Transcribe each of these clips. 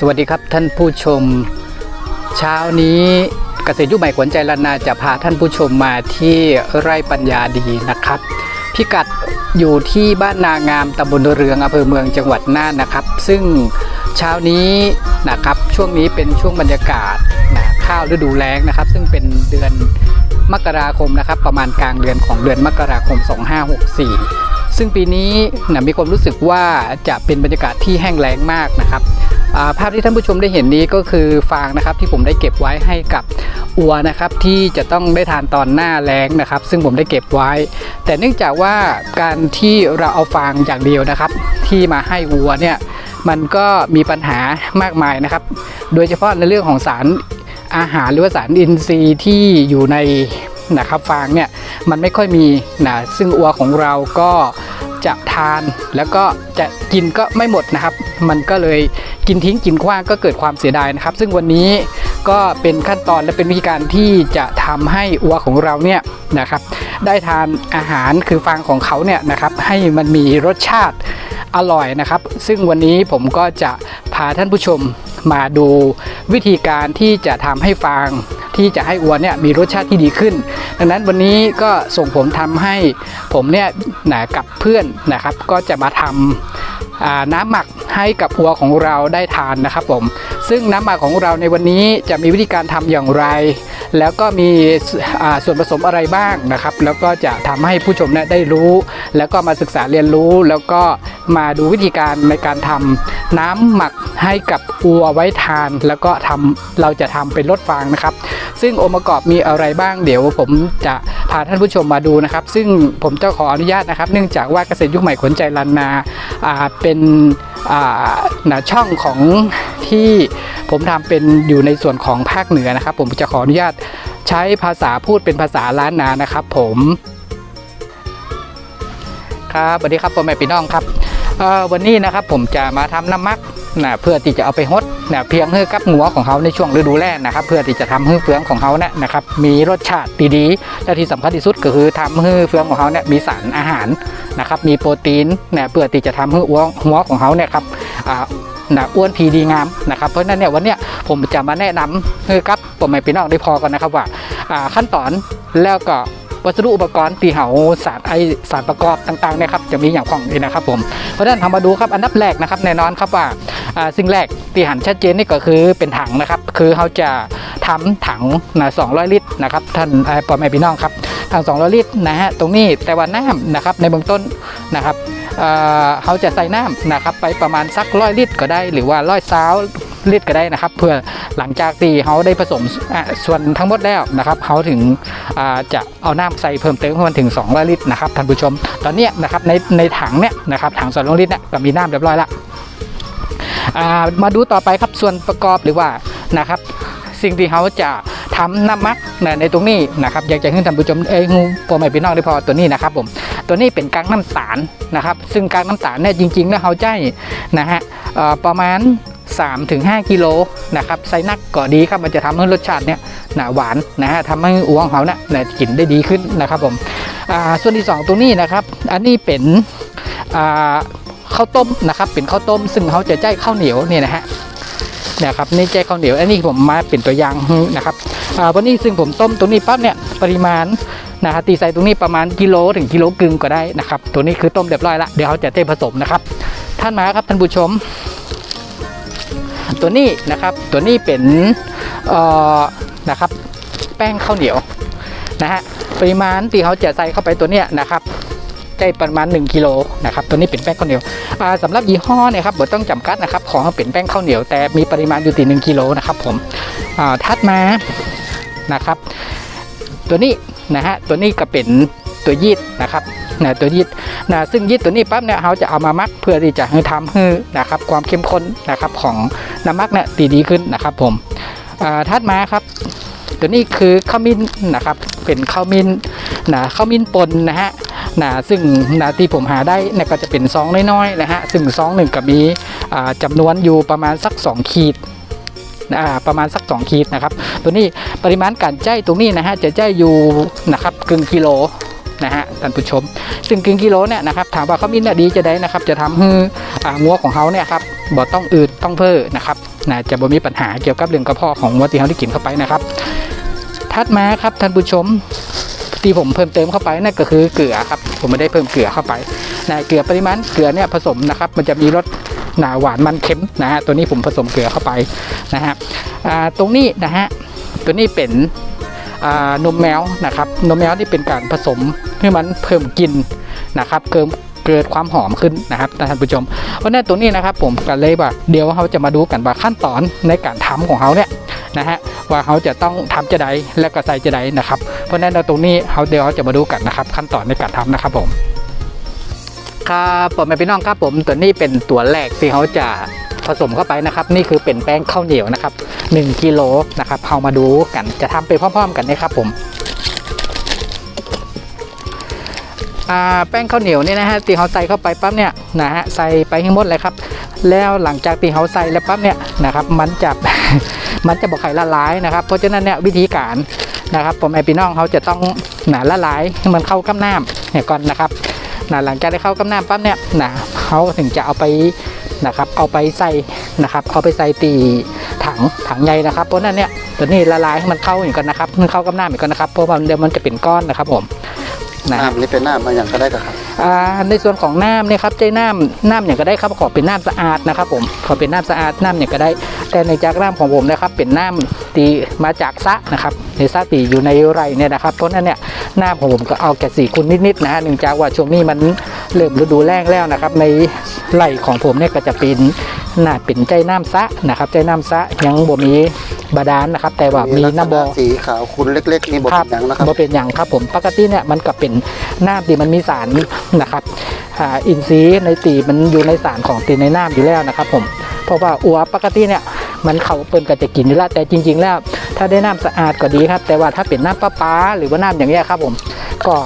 สวัสดีครับท่านผู้ชม เช้านี้เกษตรยุคใหม่ขวัญใจลานาจะพาท่านผู้ชมมาที่ไร่ปัญญาดีนะครับ พิกัดอยู่ที่บ้านนางามตำบลเรืองอำเภอเมืองจังหวัดน่านนะครับ ซึ่งเช้านี้นะครับช่วงนี้เป็นช่วงบรรยากาศนะข้าวฤดูแล้งนะครับ ซึ่งเป็นเดือนมกราคมนะครับ ประมาณกลางเดือนของเดือนมกราคม 2564 ซึ่งปีนี้นะมีความรู้สึกว่าจะเป็นบรรยากาศที่แห้งแล้งมากนะครับ ภาพที่ท่านผู้ชมได้เห็นนี้ก็คือฟางนะครับที่ผมได้เก็บไว้ให้กับอัวนะครับที่จะต้องได้ทานตอนหน้าแล้งนะครับ ซึ่งผมได้เก็บไว้ แต่เนื่องจากว่าการที่เราเอาฟางอย่างเดียวนะครับ ที่มาให้วัวเนี่ยมันก็มีปัญหามากมายนะครับ โดยเฉพาะในเรื่องของสารอาหารหรือว่าสารอินทรีย์ที่อยู่ในนะครับฟางเนี่ยมันไม่ค่อยมีนะซึ่งอัวของเราก็ จะทานแล้วก็จะกินก็ไม่หมดนะครับ มันก็เลยกินทิ้งกินขว้างก็เกิดความเสียดายนะครับ ซึ่งวันนี้ก็เป็นขั้นตอนและเป็นวิธีการที่จะทำให้อัวของเราเนี่ยนะครับ ได้ทานอาหารคือฟางของเขาเนี่ยนะครับ ให้มันมีรสชาติอร่อยนะครับ ซึ่งวันนี้ผมก็จะพาท่านผู้ชม มาดูวิธีการที่จะทำให้ฟางที่จะให้อัวเนี่ยมีรสชาติที่ดีขึ้น ดังนั้นวันนี้ก็ส่งผมทำให้ผมเนี่ยนะกับเพื่อนนะครับ ก็จะมาทำอ่าน้ำหมักให้กับอัวของเราได้ทานนะครับผม ซึ่งน้ำหมักของเราในวันนี้จะมีวิธีการทำอย่างไร แล้วก็มีส่วนผสมอะไรบ้างนะครับ แล้วก็จะทำให้ผู้ชมเนี่ยได้รู้ แล้วก็มาศึกษาเรียนรู้ แล้วก็ มาดูวิธีการในการทำน้ำหมักให้กับอัวไว้ทาน แล้วก็ทำเราจะทำเป็นรสฟางนะครับ ซึ่งองค์ประกอบมีอะไรบ้างเดี๋ยวผมจะพาท่านผู้ชมมาดูนะครับ ซึ่งผมจะขออนุญาตนะครับ เนื่องจากว่าเกษตรยุคใหม่ขนใจลันนาเป็นอ่าช่องของที่ผมทำเป็นอยู่ในส่วนของภาคเหนือนะครับ ผมจะขออนุญาตใช้ภาษาพูดเป็นภาษาล้านนานะครับ ผมครับสวัสดีครับพ่อแม่พี่น้องครับ วันนี้นะครับผมจะมาทำน้ำมักนะเพื่อที่จะเอาไปฮดนะเพียงให้กับหัวของเขาในช่วงฤดูแล้งนะครับ เพื่อที่จะทำให้เฟืองของเขาเนี่ยนะครับมีรสชาติดีๆและที่สำคัญที่สุดก็คือทำให้เฟืองของเขาเนี่ยมีสารอาหารนะครับมีโปรตีนนะเพื่อที่จะทำให้หัวหัวของเขาเนี่ยครับอ่านะอ้วนพีดีงามนะครับเพราะนั้นเนี่ยวันเนี้ยผมจะมาแนะนำให้กับพ่อแม่พี่น้องได้พอกันนะครับว่าขั้นตอนแล้วก็ วัสดุอุปกรณ์ตีเหาสารไอสารประกอบต่างๆนี่ยครับจะมีอย่างของนี้นะครับผมเพราะฉะนั้นทำมาดูครับอันดับแรกนะครับแน่นอนครับว่าสิ่งแรกที่หันชัดเจนนี่ก็คือเป็นถังนะครับ คือเขาจะทำถังนะ200 ลิตรนะครับท่านเอ่อพ่อแม่พี่น้องครับถัง200 ลิตรนะฮะตรงนี้แต่ว่าน้ำนะครับในเบื้องต้นนะครับเอ่อเขาจะใส่น้ำนะครับไปประมาณสักร้อยลิตรก็ได้ หรือว่าร้อยซาวลิตรก็ได้นะครับ เพื่อ หลังจากที่เขาได้ผสมส่วนทั้งหมดแล้วนะครับเขาถึงจะเอาน้ำใส่เพิ่มเติมให้มันถึง200ลิตรนะครับท่านผู้ชม ตอนนี้นะครับในในถังเนี้ยนะครับถัง200ลิตรเนี่ยก็มีน้ำเรียบร้อยละมาดูต่อไปครับส่วนประกอบหรือว่านะครับสิ่งที่เขาจะทำน้ำมักนในตรงนี้นะครับอยากจะให้ท่านผู้ชมเอ้ยงูพ่อแม่พี่น้องได้พอตัวนี้นะครับผมตัวนี้เป็นกากน้ำตาลนะครับ ซึ่งกากน้ำตาลเนี่ยจริงๆแล้วเขาใจนะฮะประมาณ 3-5 กิโลนะครับไซนักก็ดีครับมันจะทำให้รสชาติเนี่ยหนาหวานนะฮะทำให้อ้วงเขาเนี่ยกลิ่นได้ดีขึ้นนะครับผมอ่าส่วนที่สองตรงนี้นะครับ อันนี้เป็นอ่าข้าวต้มนะครับเป็นข้าวต้ม ซึ่งเขาจะใจข้าวเหนียวเนี่ยนะฮะนะครับนี่ใจข้าวเหนียวอันนี้ผมมาเป็นตัวอย่างนะครับอ่าวันนี้ซึ่งผมต้มตรงนี้ปั๊บเนี่ยปริมาณนะฮะตีใส่ตรงนี้ประมาณกิโลถึงกิโลกึ่งก็ได้นะครับ ตัวนี้คือต้มเรียบร้อยละเดี๋ยวเขาจะเทผสมนะครับ ท่านมาครับท่านผู้ชม ตัวนี้นะครับตัวนี้เป็นเอ่อนะครับแป้งข้าวเหนียวนะฮะปริมาณที่เขาจะใส่เข้าไปตัวเนี้ยนะครับได้ประมาณ 1กิโลนะครับตัวนี้เป็นแป้งข้าวเหนียวอ่าสำหรับยี่ห้อเนี่ยครับบ่ต้องจำกัดนะครับของเป็นแป้งข้าวเหนียวแต่มีปริมาณอยู่ที่1กิโลนะครับผมอ่าถัดมานะครับ ตัวนี้นะฮะตัวนี้ก็เป็นตัวยีดนะครับ นะตัวยีดนะซึ่งยีดตัวนี้ปั๊บเนี่ยเขาจะเอามามักเพื่อที่จะให้ทำให้นะครับความเข้มข้นนะครับของน้ำมักเนี่ยตีดีขึ้นนะครับผมอ่าถัดมาครับ ตัวนี้คือข้าวมิ้นนะครับเป็นข้าวมิ้นนะข้าวมิ้นปนนะฮะนะซึ่งนะที่ผมหาได้เนี่ยก็จะเป็นซองน้อยๆนะฮะซึ่งซองหนึ่งก็มีอ่าจำนวนอยู่ประมาณสัก 2 ขีดอ่าประมาณสัก 2 ขีดนะครับ ตัวนี้ปริมาณการใจตรงนี้นะฮะจะใจอยู่นะครับกึ่งกิโล นะฮะท่านผู้ชม ซึ่งกึ่งกิโลเนี่ยนะครับถามว่าข้าวมิ้นเนี่ยดีจะได้นะครับ จะทำให้อ่างัวของเขาเนี่ยครับบ่ต้องอืดต้องเพ้อนะครับนะจะบ่มีปัญหาเกี่ยวกับเรื่องกระเพาะของวัวที่เขาได้กินเข้าไปนะครับถัดมาครับท่านผู้ชมที่ผมเพิ่มเติมเข้าไปนั่นก็คือเกลือครับผมไม่ได้เพิ่มเกลือเข้าไปนะเกลือปริมาณเกลือเนี่ยผสมนะครับมันจะมีรสหนาหวานมันเค็มนะฮะตัวนี้ผมผสมเกลือเข้าไปนะฮะอ่าตรงนี้นะฮะตัวนี้เป็นอ่านมแมวนะครับนมแมวนี่เป็นการผสม ให้มันเพิ่มกลิ่นนะครับเกิมเกิดความหอมขึ้นนะครับท่านผู้ชมเพราะนั้นตัวนี้นะครับ ผมก็เลยว่าเดี๋ยวเขาจะมาดูกันว่าขั้นตอนในการทำของเขาเนี่ยนะฮะว่าเขาจะต้องทำจะใดและก็ใส่จะใดนะครับเพราะนั้นเราตรงนี้เขาเดี๋ยวเราจะมาดูกันนะครับ ขั้นตอนในการทำนะครับผมครับผมพี่น้องครับผมตัวนี้เป็นตัวแรกที่เขาจะผสมเข้าไปนะครับ นี่คือเป็นแป้งข้าวเหนียวนะครับ1กิโลนะครับเอามาดูกันจะทำไปพร้อม ๆ กันนะครับผม แป้งข้าวเหนียวเนี่ยนะฮะตีเขาใส่เข้าไปปั๊บเนี่ยนะฮะใส่ไปให้หมดเลยครับ แล้วหลังจากตีเขาใส่แล้วปั๊บเนี่ยนะครับมันจะมันจะบอกไข่ละลายนะครับ เพราะฉะนั้นเนี่ยวิธีการนะครับ ผมไอพี่น้องเขาจะต้องหนาละลายให้มันเข้ากับน้ำเนี่ยก่อนนะครับนะหลังจากได้เข้ากับน้ำปั๊บเนี่ยนะเขาถึงจะเอาไปนะครับเอาไปใส่นะครับ เอาไปใส่ตีถังถังใหญ่นะครับเพราะนั้นเนี่ยตัวนี้ละลายให้มันเข้าอย่างก่อนนะครับมันเข้ากับน้ำอย่างก่อนนะครับเพราะว่าเดี๋ยวมันจะเป็นก้อนนะครับผม นะน้ำนี่เป็นน้ำมาอย่างก็ได้กับครับอ่าในส่วนของน้ำเนี่ยครับใจน้ำน้ำอย่างก็ได้ครับขอเป็นน้ำสะอาดนะครับผมขอเป็นน้ำสะอาดน้ำอย่างก็ได้ แต่ในจากน้ำของผมนะครับเป็นน้ำตีมาจากสระนะครับในสระตีอยู่ในไร่เนี่ยนะครับเพราะฉะนั้นเนี่ยน้ำของผมก็เอาแค่สี่คูณนิดๆนะฮะเนื่องจากว่าช่วงนี้มันเริ่มฤดูแล้งแล้วนะครับในไร่ของผมเนี่ยก็จะเป็นน่าเป็นใจน้ำสระนะครับใจน้ำสระยังบ่มี บาดาลนะครับ แต่ว่ามีลักษน้ำณะบ่อสีขาวคุณเล็กๆนี่บดเป็นอย่างนะครับบ่เป็นอย่างครับผมปกติเนี่ยมันก็เป็นน้ำที่มันมีสารนะครับอ่าอินทรีย์ในตีมันอยู่ในสารของตีในน้ำอยู่แล้วนะครับผมเพราะว่าอัวปกติเนี่ยมันเขาเปิ้นก็จะกินอยู่แล้วแต่จริง ๆ แล้ว ถ้าได้น้ำสะอาดก็ดีครับ แต่ว่าถ้าเป็นน้ำประปาหรือว่าน้ำอย่างเงี้ยครับผมก็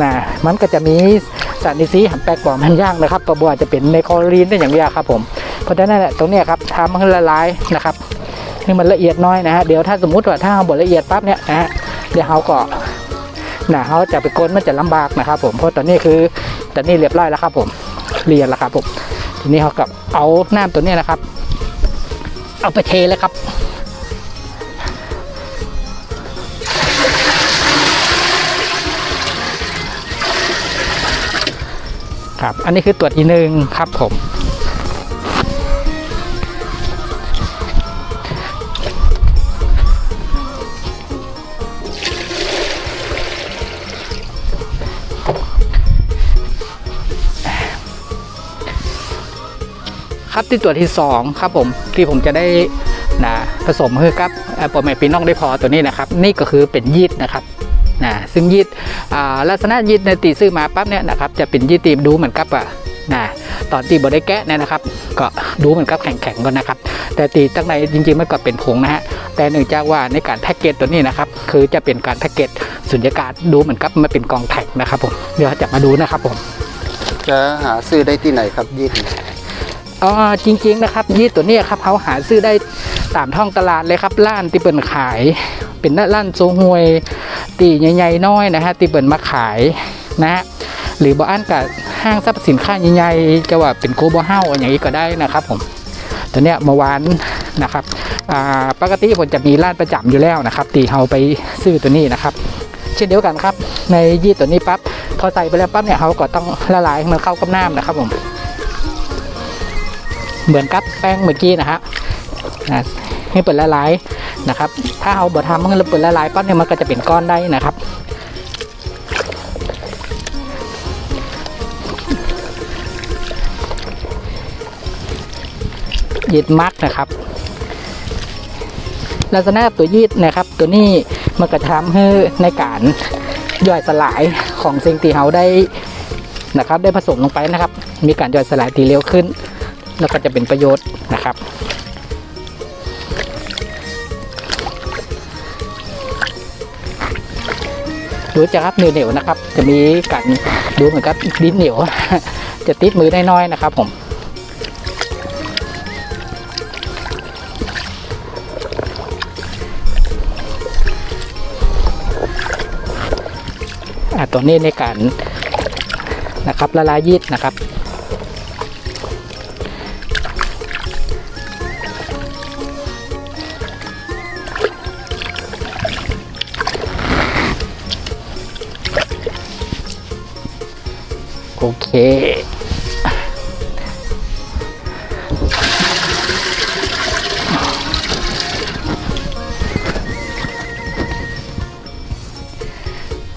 นะมันก็จะมีสารอินทรีย์แปลกปลอมมันย่างนะครับประบัวาจะเป็นในคลอรีนได้อย่างเงี้ยครับผมเพราะฉะนั้นแหละตรงเนี้ยครับทำให้ละลายนะครับ ให้มันละเอียดน้อยนะฮะเดี๋ยวถ้าสมมุติว่าถ้าเราบดละเอียดปั๊บเนี่ยนะฮะเดี๋ยวเขาก็นะเขาจะไปก้นมันจะลำบากนะครับ ผมเพราะตอนนี้คือตอนนี้เรียบร้อยแล้วครับ ผมเรียนแล้วครับผมทีนี้เขากับเอาน้ำตัวนี้นะครับ เอาไปเทเลยครับครับ อันนี้คือตัวที่หนึ่งครับผม ครับที่ตัวที่สองครับผมที่ผมจะได้นะผสมคือกับโปรแมปีน้องได้พอตัวนี้นะครับ นี่ก็คือเป็นยีดนะครับนะซึ่งยีดลักษณะยีดในตีซื้อมาปั๊บเนี่ยนะครับจะเป็นยีดตีดูเหมือนกับอะนะตอนตีบได้แกะเนี่ยนะครับ ก็ดูเหมือนกับแข็งๆก่อนนะครับ แต่ตีตั้งในจริงๆมันก็เป็นผงนะฮะแต่เนื่องจากว่าในการแพ็กเกจตัวนี้นะครับคือจะเป็นการแพ็กเกจสุญญากาศดูเหมือนกับมันเป็นกองแท็กนะครับผมเดี๋ยวจะมาดูนะครับผมจะหาซื้อได้ที่ไหนครับยีด อ๋อจริง ๆ นะครับ ยีดตัวนี้ครับเขาหาซื้อได้ตามท้องตลาดเลยครับร้านที่เปิ่นขาย เป็นร้านโซฮวย ตีใหญ่ๆน้อยนะฮะที่เปิ่นมาขายนะฮะหรือบ่อันกับห้างสรรพสินค้าใหญ่ๆจะว่าเป็นโกโบเฮาอย่างนี้ก็ได้นะครับผมตัวเนี้ยเมื่อวานนะครับปกติผมจะมีร้านประจำอยู่แล้วนะครับ ตีเฮาไปซื้อตัวนี้นะครับ เช่นเดียวกันครับ ในยีดตัวนี้ปั๊บพอใส่ไปแล้วปั๊บเนี่ยเขาก็ต้องละลายมันเข้ากับน้ำนะครับผม เหมือนกับแป้งเมื่อกี้นะฮะให้เปิดละลายนะครับ ถ้าเอาบดทำมันเปิดละลายปั๊บเนี่ยมันก็จะเป็นก้อนได้นะครับยีดมักนะครับลักษณะตัวยีดนะครับ ตัวนี้มันก็จะทำให้ในการย่อยสลายของสิ่งที่เราได้นะครับ ได้ผสมลงไปนะครับ มีการย่อยสลายตีเร็วขึ้น แล้วก็จะเป็นประโยชน์นะครับ ดูจะครับมือเหนียวนะครับ จะมีการดูเหมือนกับดินเหนียว จะติดมือได้น้อยนะครับ ผมอะตัวนี้ในการนะครับละลายยีดนะครับ โอเค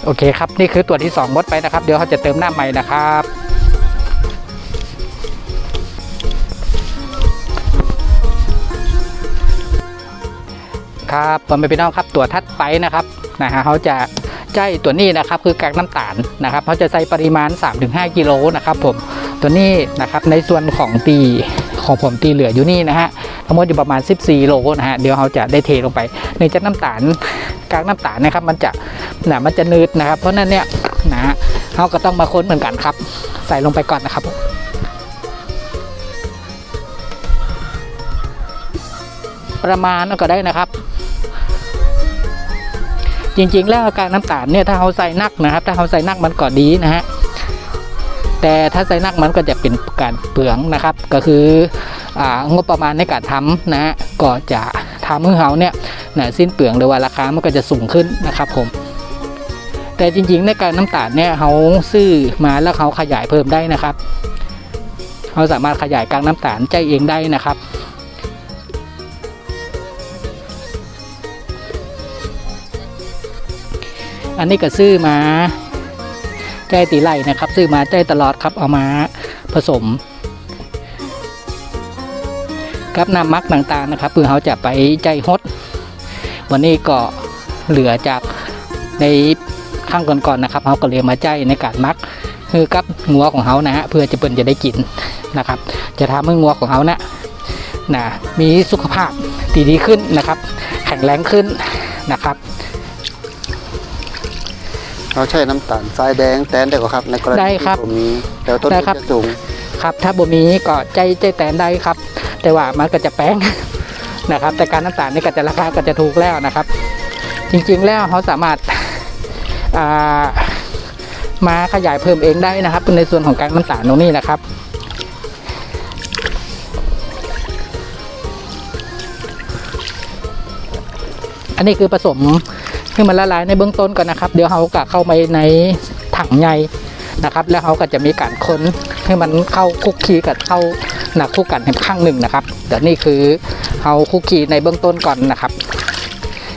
โอเคครับ นี่คือตัวที่ 2 มดไปนะครับ เดี๋ยวเขาจะเติมหน้าใหม่นะครับ ครับผมเป็นพี่น้องครับตัวทัดไปนะครับนะฮะเขาจะ ใจตัวนี้นะครับคือกากน้ำตาลนะครับเขาจะใส่ปริมาณ 3-5กิโลนะครับผมตัวนี้นะครับในส่วนของตีของผมตีเหลืออยู่นี่นะฮะทั้งหมดอยู่ประมาณ 14 โลนะฮะเดี๋ยวเขาจะได้เทลงไปในจะน้ำตาลกากน้ำตาลนะครับ มันจะนะมันจะนืดนะครับ เพราะนั้นเนี่ยนะฮะเขาก็ต้องมาค้นเหมือนกันครับ ใส่ลงไปก่อนนะครับประมาณก็ได้นะครับ จริง ๆ แล้วอาการน้ำตาลเนี่ยถ้าเขาใส่นักนะครับ ถ้าเขาใส่นักมันก็ดีนะฮะแต่ถ้าใส่นักมันก็จะเป็นการเปลืองนะครับ ก็คืออางบประมาณในการทำนะฮะก็จะทำให้เขาเนี่ยนะสิ้นเปลืองหรือว่าราคามันก็จะสูงขึ้นนะครับผมแต่จริง ๆ ในการน้ำตาลเนี่ยเขาซื้อมาแล้วเขาขยายเพิ่มได้นะครับเขาสามารถขยายกากน้ำตาลใจเองได้นะครับ อันนี้ก็ซื้อมาใจตีไล่นะครับ ซื้อมาใจตลอดครับเอามาผสมกับน้ำมักต่างๆนะครับเพื่อเขาจะไปใจฮดวันนี้ก็เหลือจากในข้างก่อนๆนะครับเขาก็เลยมาใจในการมักคือกับงัวของเขานะฮะเพื่อจะเปิ่นจะได้กินนะครับ จะทำให้งัวของเขานะนะมีสุขภาพดีดีขึ้นนะครับ แข็งแรงขึ้นนะครับ เราใช้น้ำตาลทรายแดงแตนได้กว่าครับ ในกรณีได้ครับที่ผมมีแต่ต้นได้ทุนครับ จะสูงครับ ถ้าบ่มีก็ใจใจแตนได้ครับ แต่ว่ามันก็จะแป้ง นะครับ แต่การน้ำตาลนี่ก็จะราคาก็จะถูกแล้วนะครับ จริงๆแล้วเขาสามารถ อ่ามาขยายเพิ่มเองได้นะครับในส่วนของการน้ำตาลตรงนี้นะครับ อันนี้คือผสม ให้มันละลายในเบื้องต้นก่อนนะครับ เดี๋ยวเขาก็เข้าไปในถังใหญ่นะครับ แล้วเขาก็จะมีการค้นให้มันเข้าคุกคีกับเข้าหนักคู่กันข้างหนึ่งนะครับแต่นี่คือเขาคุกคีในเบื้องต้นก่อนนะครับ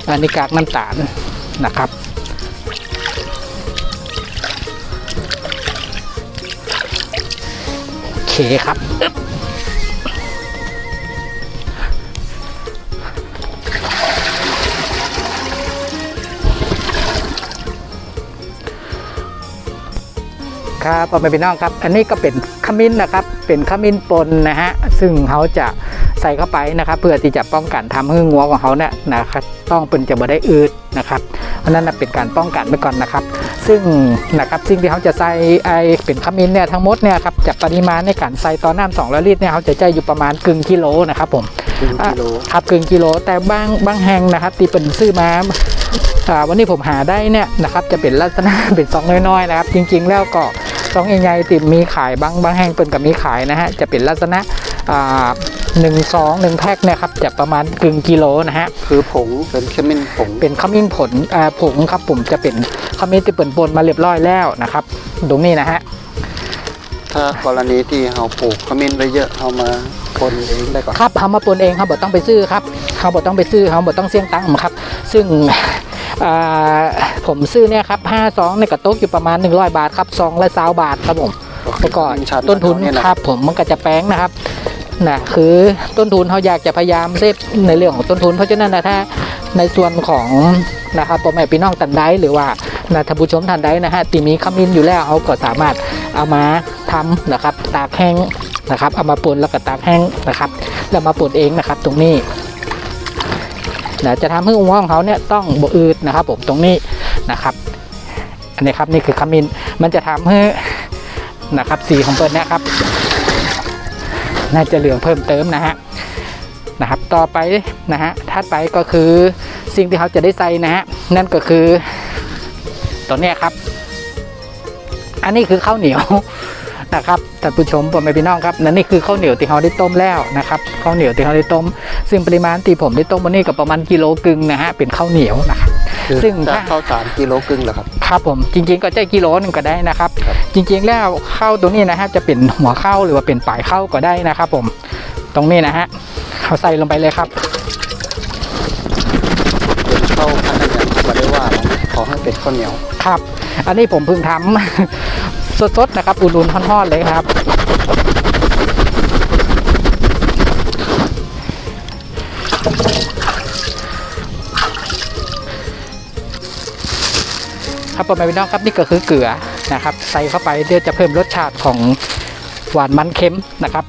อันนี้กากน้ำตาลนะครับโอเคครับ ครับพ่อแม่พี่น้องครับ อันนี้ก็เป็นขมิ้นนะครับ เป็นขมิ้นปนนะฮะ ซึ่งเขาจะใส่เข้าไปนะครับ เพื่อที่จะป้องกันทำให้งัวของเขาเนี่ยนะครับต้องเป็นจะบ่ได้อืดนะครับ เพราะฉะนั้นนะเป็นการป้องกันไปก่อนนะครับ ซึ่งนะครับสิ่งที่เขาจะใส่ไอเป็นขมิ้นเนี่ยทั้งหมดเนี่ยครับจากปริมาณในการใส่ต่อน้ำสองร้อยลิตรเนี่ยเขาจะใจอยู่ประมาณกึ่งกิโลนะครับผมครึ่งกิโลครับกึ่งกิโลแต่บางบางแห่งนะครับที่เป็นซื้อมาอ่าวันนี้ผมหาได้เนี่ยนะครับจะเป็นลักษณะเป็นซองน้อยๆนะครับ จริงๆแล้วก็ ซองใหญ่ๆติดมีขายบางบางแห่งเป็นกับมีขายนะฮะจะเป็นลักษณะอ่าหนึ่งซองหนึ่งแพ็คเนี่ยครับจะประมาณกึ่งกิโลนะฮะคือผงเป็นขมิ้นผงเป็นขมิ้นผลอ่าผงครับผมจะเป็นขมิ้นที่เปิ่นปนมาเรียบร้อยแล้วนะครับตรงนี้นะฮะถ้ากรณีที่เราปลูกขมิ้นไว้เยอะเอามาคนเองได้ก่อนครับเขามาปนเองเขาบอกต้องไปซื้อครับเขาบอกต้องไปซื้อเขาบอกต้องเสี่ยงตังค์ครับ ซึ่งอ่า ผมซื้อเนี่ยครับห้าซองในกระตุกอยู่ประมาณ 100 บาทครับซองละสาวบาทครับผมแล้วก็ชั้ต้นทุนเนี่ยนะครับผมมันก็จะแป้งนะครับนะคือต้นทุนเขาอยากจะพยายามเซฟในเรื่องของต้นทุน เพราะฉะนั้นนะถ้าในส่วนของนะครับพ่อแม่พี่น้องตันได้หรือว่านะท่านผู้ชมท่านใดนะฮะที่มีขมิ้นอยู่แล้วเขาก็สามารถเอามาทำนะครับตากแห้งนะครับ เอามาปนแล้วก็ตากแห้งนะครับ แล้วมาปนเองนะครับตรงนี้ นะจะทำให้องค์ของเขาเนี่ยต้องบอืดนะครับ ผมตรงนี้นะครับอันนี้ครับนี่คือขมิ้นมันจะทำให้นะครับสีของเปิดนะครับ น่าจะเหลืองเพิ่มเติมนะฮะนะครับ ต่อไปนะฮะถัดไปก็คือสิ่งที่เขาจะได้ใส่นะฮะนั่นก็คือตัวเนี้ยครับ อันนี้คือข้าวเหนียว นะครับท่านผู้ชมผมไม่พี่น้องครับนั่นนี่คือข้าวเหนียวที่เขาได้ต้มแล้วนะครับข้าวเหนียวที่เขาได้ต้ม ซึ่งปริมาณที่ผมได้ต้มวันนี้ก็ประมาณกิโลกึ่งนะฮะเป็นข้าวเหนียวนะครับคือซึ่งจะถ้าเข้าสามกิโลครึ่งเหรอครับครับผมจริง ๆ ก็ใจกิโลหนึงก็ได้นะครับครับ จริง ๆ แล้วข้าวตัวนี้นะฮะจะเป็นหัวข้าวหรือว่าเป็นปลายข้าวก็ได้นะครับ ผมตรงนี้นะฮะเขาใส่ลงไปเลยครับเป็นข้าวพันธุ์อย่างมาได้ว่านะขอให้เป็นข้าวเหนียวครับ อันนี้ผมเพิ่งทำ สดๆนะครับอุ่นๆทอดๆเลยครับ ครับผมพี่น้องครับนี่ก็คือเกลือนะครับ ใส่เข้าไปเดี๋ยวจะเพิ่มรสชาติของหวานมันเค็มนะครับ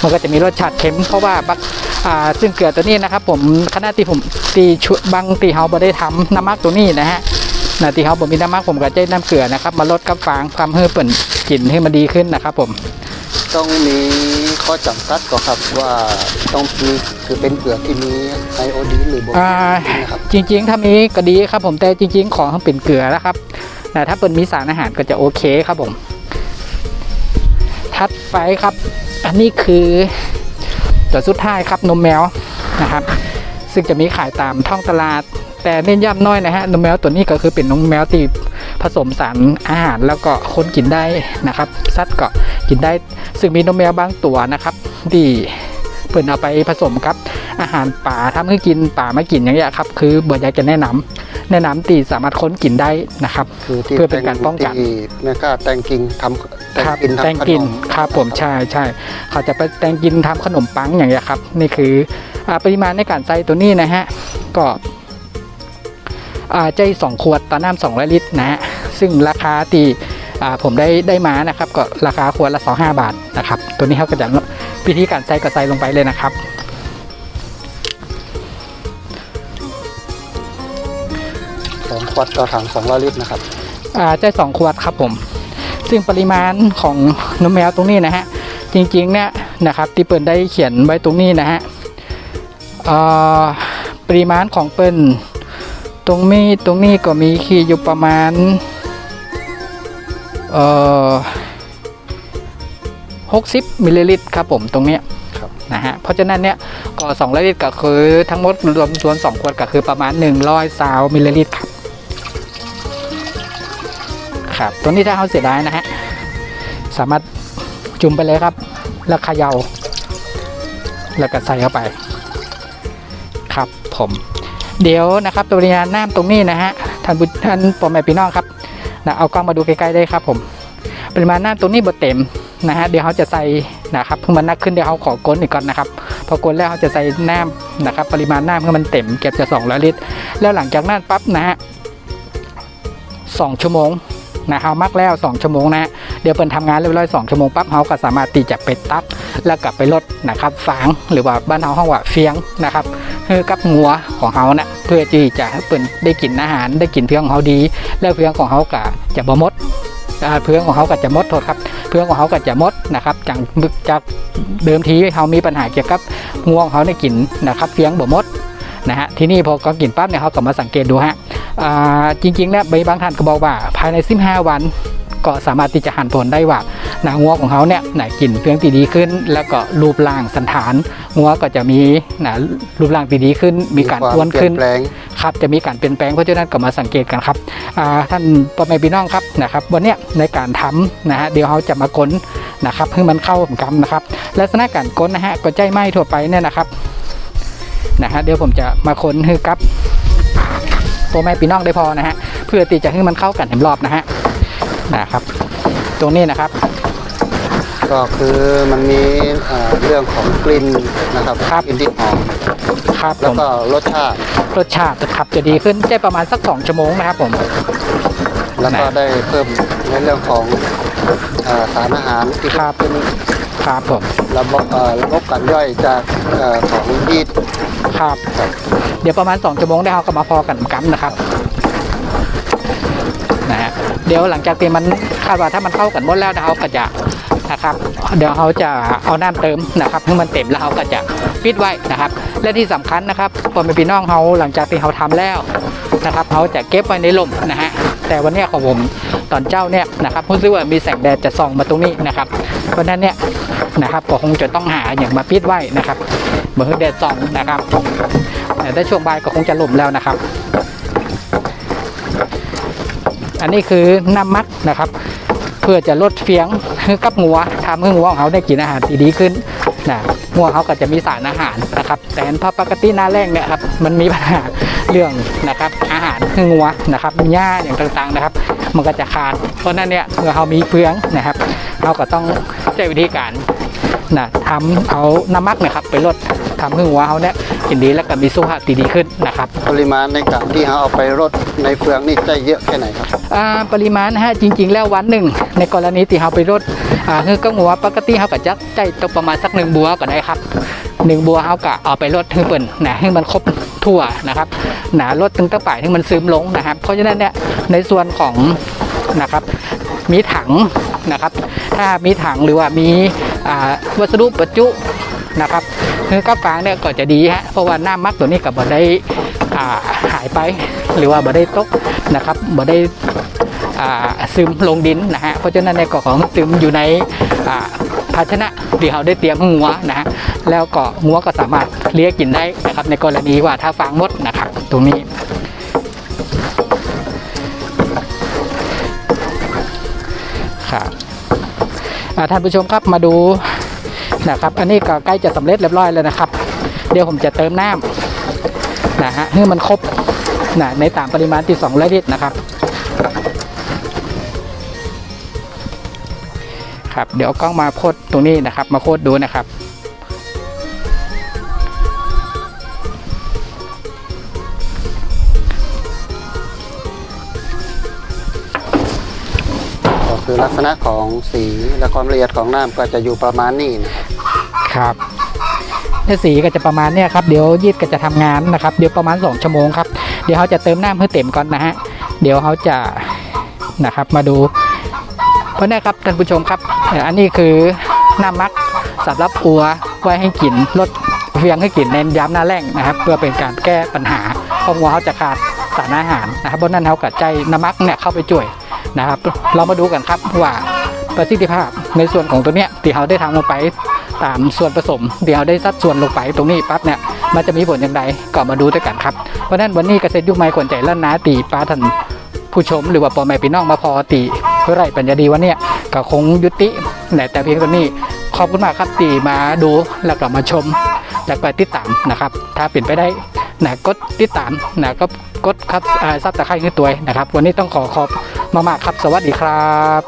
มันก็จะมีรสชาติเค็มเพราะว่าบักซึ่งเกลือตัวนี้นะครับ ผมขณะที่ผมตีชุบางตีเฮาบ่ได้ทำน้ำมักตัวนี้นะฮะ นาตีเฮาบ่มีน้ำมักผมก็จะน้ำเกลือนะครับมาลดกับฟางความให้เปิ่นกลิ่นให้มันดีขึ้นนะครับผมต้องมีข้อจำกัดก็ครับว่าต้องมีคือเป็นเกลือที่มีไอโอดีนหรือโบอ่านะครับจริง ๆ ถ้ามีก็ดีครับผมแต่จริง ๆ ของต้องเป็นเกลือนะครับแต่ถ้าเป็นมีสารอาหารก็จะโอเคครับผมถัดไปครับ อันนี้คือตัวสุดท้ายครับนมแมวนะครับ ซึ่งจะมีขายตามท้องตลาด แต่เน้นย้ำน้อยนะฮะนมแมวตัวนี้ก็คือเป็นนมแมวที่ผสมสารอาหารแล้วก็คนกินได้นะครับสัตว์ก็กินได้ ซึ่งมีนมแมวบางตัวนะครับที่เปิดเอาไปผสมกับ อาหารป่าทำให้กินป่ามากินอย่างเงี้ยครับคือเบิร์ดอยากจะแนะนำแนะนำตีสามารถค้นกินได้นะครับคือที่เพื่อเป็นการป้องกันที่แม่กล้าแตงกิงทำแตงครับกินแตงทำขกินนมครับผมใช่ใช่เขาจะไปแตงกินทำขนมปังอย่างเงี้ยครับนี่คืออาปริมาณในการใส่ตัวนี้นะฮะก็อ่า ใจสองขวดต่อน้ำสองร้อยลิตรนะฮะซึ่งราคาตีอ่าผมได้ได้มานะครับก็ราคาขวดละสองห้าบาทนะครับ ตัวนี้เขาก็จะวิธีการใส่ก็ใส่ลงไปเลยนะครับ สองขวดต่อถัง200ลิตรนะครับอ่าใจสองขวดครับผม ซึ่งปริมาณของนมแมวตรงนี้นะฮะจริงๆเนี่ยนะครับที่เปิลได้เขียนไว้ตรงนี้นะฮะเอ่อปริมาณของเปิล ตรงนี้ตรงนี้ก็มีขีดอยู่ประมาณ เอ่อ60มิลลิลิตรครับผมตรงเนี้ยครับนะฮะเพราะฉะนั้นเนี่ยก็200ลิตรก็คือทั้งหมดรวมรวม2ขวดก็คือประมาณ100ซาวมิลลิลิตรครับครับตัวนี้ถ้าเขาเสียดายนะฮะสามารถจุ่มไปเลยครับ แล้วเขยา่าแล้วก็ใส่เข้าไป ครับผม เดี๋ยวนะครับตัวปริมาน้ำตรงนี้นะฮะท่านผู้ท่านพ่อแม่พี่น้องครับนะเอากล้องมาดูใกล้ๆได้ครับผมปริมาณน้ำตรงนี้บ่เต็มนะฮะเดี๋ยวเขาจะใส่นะครับเพื่อมันนักขึ้นเดี๋ยวเขาขอก้นอีกก่อนนะครับพอก้นแล้วเขาจะใส่น้ำนะครับ ปริมาณน้ำเพื่อมันเต็มเก็บจะ200ลิตร แล้วหลังจากนั้นปั๊บนะฮะสองชั่วโมงนะเฮามักแล้ว 2 ชั่วโมงนะฮะเดี๋ยวเปิ่นทำงานเรียบร้อย2ชั่วโมงปั๊บเฮาก็สามารถตีจะไปตัก แล้วกลับไปลดนะครับฝางหรือว่าบ้านเฮาห้องว่าเฟียงนะครับ คือกับงัวของเฮาเนะเพื่อที่จะให้เปิ่นได้กินอาหารได้กินเพียงของเฮาดี แล้วเพียงของเฮาก็จะบ่มดเพื่องของเฮาก็จะหมดโทษครับเพื่องของเฮาก็จะหมดนะครับจากจากเดิมทีเฮามีปัญหาเกี่ยวกับงวงเฮาได้กินนะครับเฟียงบ่มดนะฮะที่นี่พอก็กินปั๊บเนี่ยเขาก็มาสังเกตดูฮะจริงๆเนี่ยบางท่านก็บอกว่าภายใน 15 วัน ก็สามารถที่จะหันผลได้ว่าหนางัวของเขาเนี่ยหนากินเพียงตีดีขึ้น แล้วก็รูปร่างสันฐานงัวก็จะมีหนารูปร่างตีดีขึ้น มีการควอ้วนขึ้นเปลี่ยนแปลงครับจะมีการเปลี่ยนแปลงเพราะฉะนั้นก็มาสังเกตกันครับอ่าท่านพ่อแม่พี่น้องครับนะครับวันเนี้ยในการทำนะฮะเดี๋ยวเขาจะมาก้นนะครับให้มันเข้ากันนะครับลักษณะการก้นนะฮะก็ใจไหม้ทั่วไปเนี่ยนะครับนะฮะเดี๋ยวผมจะมาค้นให้กับพ่อแม่พี่น้องได้พอนะฮะเพื่อที่จะให้มันเข้ากันเห็นรอบนะฮะ นะครับ ตรงนี้นะครับ ก็คือมันมีเอ่อเรื่องของกลิ่นนะครับครับ กลิ่นที่หอมครับผแล้วมก็รสชาติ รสชาติครับจะดีขึ้นได้ประมาณสัก 2 ชั่วโมงนะครับผม แล้วก็นะ ได้เพิ่มในเรื่องของเอ่อสารอาหารที่ครับเป็นครับผมระบบเอ่อระบบการย่อยจากเอ่อของยีสต์ครับ เดี๋ยวประมาณ 2 ชั่วโมงได้เขาก็มาพอกันกันนะครับนะฮะเดี๋ยวหลังจากที่มันคาดว่าถ้ามันเข้ากันหมดแล้วนะเขาก็จะนะครับ เดี๋ยวเขาจะเอาน้ำเติมนะครับให้มันเต็มแล้วเขาก็จะปิดไว้นะครับ และที่สำคัญนะครับพ่อแม่พี่น้องเขาหลังจากที่เขาทำแล้วนะครับเขาจะเก็บไว้ในลมนะฮะแต่วันนี้ของผมตอนเจ้าเนี่ยนะครับรู้สึกว่ามีแสงแดดจะส่องมาตรงนี้นะครับ เพราะฉะนั้นเนี่ยนะครับก็คงจะต้องหาอย่างมาปิดไว้นะครับเมื่อแดดส่องนะครับแต่ถ้าช่วงบ่ายก็คงจะลมแล้วนะครับ อันนี้คือน้ำมักนะครับ เพื่อจะลดเฟียงให้กับงัวทำให้งัวของเขาได้กินอาหารที่ดีขึ้นนะงัวเขาก็จะมีสารอาหารนะครับ แต่พอปกติหน้าแรงเนี่ยครับมันมีปัญหาเรื่องนะครับ อาหารให้งัวนะครับหญ้าอย่างต่างๆนะครับ มันก็จะขาดเพราะนั้นเนี่ยเมื่อเขามีเฟืองนะครับเราก็ต้องใช้วิธีการนะทำเอาน้ำมักนะครับ ไปลดทำให้งัวเขาเนี่ย กินดีแล้วก็มีสุขภาพที่ดีขึ้นนะครับ ปริมาณในการที่เขาเอาไปรดในเฟืองนี่จะเยอะแค่ไหนครับอ่าปริมาณนะฮะจริง ๆ แล้ววันหนึ่งในกรณีที่เราไปรดอ่าคือก็หัวปกติเขาก็จะใจตกประมาณสักหนึ่งบัวก็ได้ครับหนึ่งบัวเขาก็เอาไปรดให้เปิ่นนะให้มันครบทั่วนะครับหนารดถึงตั้งป่ายให้มันซึมลงนะครับ เพราะฉะนั้นเนี่ยในส่วนของนะครับมีถังนะครับ ถ้ามีถังหรือว่ามีอ่าวัสดุประจุนะครับ คือกับฟางเนี่ยก็จะดีฮะเพราะว่าน้ำมักตัวนี้กับบ่ได้หายไป หรือว่าบ่ได้ตกนะครับบ่ได้ซึมลงดินนะฮะเพราะฉะนั้นในเกาะของซึมอยู่ในภาชนะที่เราได้เตรียมงัวนะฮะแล้วก็งัวก็สามารถเลี้ยงกินได้นะครับ ในกรณีว่าถ้าฟางมดนะครับตรงนี้ครับท่านผู้ชมครับมาดู นะครับ อันนี้ก็ใกล้จะสำเร็จเรียบร้อยแล้วนะครับ เดี๋ยวผมจะเติมน้ำนะฮะให้มันครบนะในตามปริมาณที่200ลิตรนะครับครับเดี๋ยวกล้องมาโคดตรงนี้นะครับ มาโคดดูนะครับก็คือลักษณะของสีและความละเอียดของน้ำก็จะอยู่ประมาณนี้นะครับ เนี่ยสีก็จะประมาณเนี่ยครับเดี๋ยวยีดก็จะทำงานนะครับเดี๋ยวประมาณ2ชั่วโมงครับเดี๋ยวเขาจะเติมน้ำให้เต็มก่อนนะฮะเดี๋ยวเขาจะนะครับมาดูเพราะนี่ครับท่านผู้ชมครับ อันนี้คือน้ำมักสำหรับอัวไว้ให้กินลดเฟียงให้กินในยามหน้าแรงนะครับ เพื่อเป็นการแก้ปัญหาเพราะงัวเขาจะขาดสารอาหารนะครับเพราะนั้นเขากัดใจน้ำมักเนี่ยเข้าไปช่วยนะครับ เรามาดูกันครับว่าประสิทธิภาพในส่วนของตัวเนี้ยที่เขาได้ทำลงไป ตามส่วนผสมที่เขาได้สัดส่วนลงไปตรงนี้ปั๊บเนี่ยมันจะมีผลอย่างไรก็มาดูด้วยกันครับเพราะนั้นวันนี้เกษตรยุคใหม่ควรใจล้านนาตีปลาทันผู้ชมหรือว่าปอแม่พี่น้องมาพอติเพื่อไรปัญญาดีวันเนี้ยก็คงยุติแต่แต่เพียงเท่านี้ขอบคุณมากครับตีมาดูแล้วก็มาชมแล้วก็ติดตามนะครับ ถ้าเป็นไปได้นะกดติดตามนะก็กดครับซับตะไคร้ให้ตัวนะครับ วันนี้ต้องขอขอบมากๆครับ สวัสดีครับ